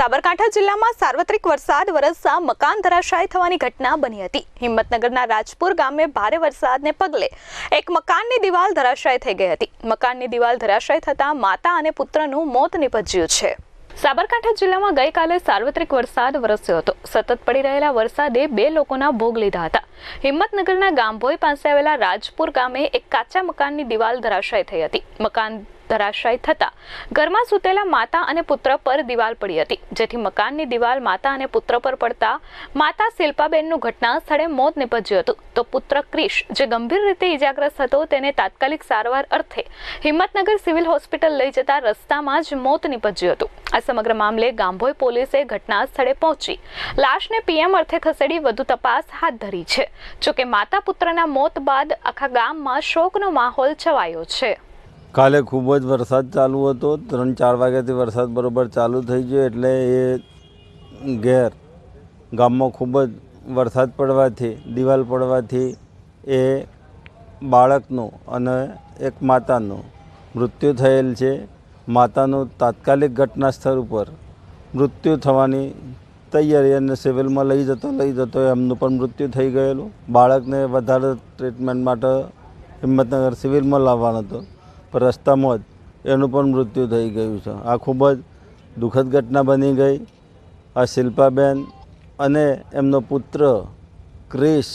સાબરકાંઠા જિલ્લામાં સાર્વત્રિક વરસાદ, વરસતા મકાન ધરાશાયી થવાની ઘટના બની હતી. હિંમતનગરના રાજપુર ગામે ભારે વરસાદને પગલે એક મકાનની દિવાલ ધરાશાયી થઈ ગઈ હતી. મકાનની દિવાલ ધરાશાયી થતાં માતા અને પુત્રનું મોત નિપજ્યું છે. સાબરકાંઠા જિલ્લામાં ગઈકાલે સાર્વત્રિક વરસાદ વરસ્યો હતો. સતત પડી રહેલા વરસાદે બે લોકોના ભોગ લીધા હતા. હિંમતનગરના ગામભોઈ પાસે આવેલા રાજપુર ગામે એક કાચા મકાનની દિવાલ ધરાશાયી થઈ હતી. મકાન ધરાશાયી થતા ઘરમાં સૂતેલા માતા અને પુત્ર પર દિવાલ પડી હતી. જેથી મકાનની દિવાલ માતા અને પુત્ર પર પડતા માતા શિલ્પાબેનનું ઘટના સ્થળે મોત નિપજ્યું હતું. તો પુત્ર ક્રિશ, જે ગંભીર રીતે ઈજાગ્રસ્ત હતો, તેને તાત્કાલિક સારવાર અર્થે હિંમતનગર સિવિલ હોસ્પિટલ લઈ જતા રસ્તામાં જ મોત નિપજ્યું હતું. આ સમગ્ર મામલે ગાંભોઈ પોલીસે ઘટના સ્થળે પહોંચી. લાશને પીએમ અર્થે ખસેડી વધુ તપાસ હાથ ધરી છે. જોકે માતા પુત્રના મોત બાદ આખા ગામમાં શોકનો માહોલ છવાયો છે. કાલે ખૂબ જ વરસાદ ચાલુ હતો. ત્રણ, ચાર વાગ્યાથી વરસાદ બરોબર ચાલુ થઈ ગયો એટલે એ ઘેર ગામમાં ખૂબ જ વરસાદ પડવાથી, દિવાલ પડવાથી એ બાળકનું અને એક માતાનું મૃત્યુ થયેલ છે. માતાનું તાત્કાલિક ઘટના સ્થળ ઉપર મૃત્યુ થવાની તૈયારી અને સિવિલમાં લઈ જતો લઈ જતો એમનું પણ મૃત્યુ થઈ ગયેલું. બાળકને વધારે ટ્રીટમેન્ટ માટે હિંમતનગર સિવિલમાં લાવવાનો હતો. પણ રસ્તામાં જ એનું પણ મૃત્યુ થઈ ગયું છે. આ ખૂબ જ દુઃખદ ઘટના બની ગઈ. આ શિલ્પાબેન અને એમનો પુત્ર ક્રિશ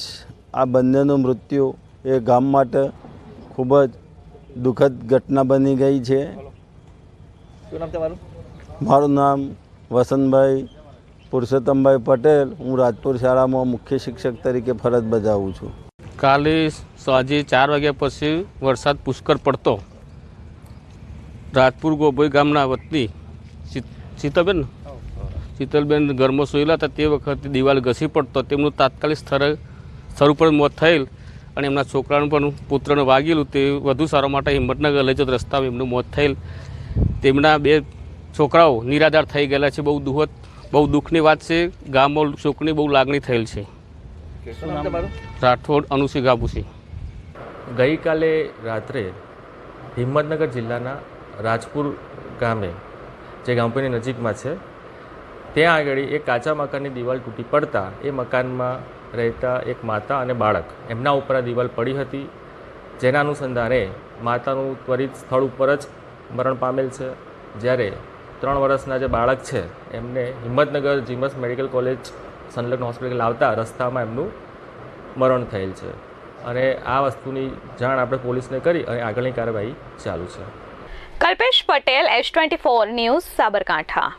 આ બંનેનું મૃત્યુ એ ગામ માટે ખૂબ જ દુઃખદ ઘટના બની ગઈ છે. શું નામ તમારું? મારું નામ વસંતભાઈ પુરુષોત્તમભાઈ પટેલ. હું રાજપુર શાળામાં મુખ્ય શિક્ષક તરીકે ફરજ બજાવું છું. કાલે સાંજે ચાર વાગ્યા પછી વરસાદ પુષ્કળ પડતો. રાજપુર ગોભોઈ ગામના વતની શીતલબેન? શીતલબેન ઘરમાં સૂયેલા હતા. તે વખતે દિવાલ ઘસી પડતો. તેમનું તાત્કાલિક સ્થળે સ્થળ ઉપર મોત થયેલ અને એમના છોકરાનું પણ પુત્રને વાગેલું. તે વધુ સારા માટે હિંમતનગર લઈ જતો રસ્તામાં એમનું મોત થયેલ. તેમના બે છોકરાઓ નિરાધાર થઈ ગયેલા છે. બહુ દુઃખદ બહુ દુઃખની વાત છે. ગામમાં શોકની બહુ લાગણી થયેલ છે. રાઠોડ અનુસી ગાબુસી ગઈકાલે રાત્રે હિંમતનગર જિલ્લાના રાજપુર ગામે, જે ગામપુરની નજીકમાં છે, ત્યાં આગળ એક કાચા મકાનની દિવાલ તૂટી પડતા એ મકાનમાં રહેતા એક માતા અને બાળક, એમના ઉપર આ દિવાલ પડી હતી, જેના અનુસંધાને માતાનું ત્વરિત સ્થળ ઉપર જ મરણ પામેલ છે. જ્યારે ત્રણ વર્ષના જે બાળક છે, એમને હિંમતનગર જીમસ મેડિકલ કોલેજ સંલગ્ન હોસ્પિટલ લાવતા રસ્તામાં એમનું મરણ થયેલ છે. અને આ વસ્તુની જાણ આપણે પોલીસને કરી અને આગળની કાર્યવાહી ચાલુ છે. Kalpesh Patel S twenty four news Sabarkantha.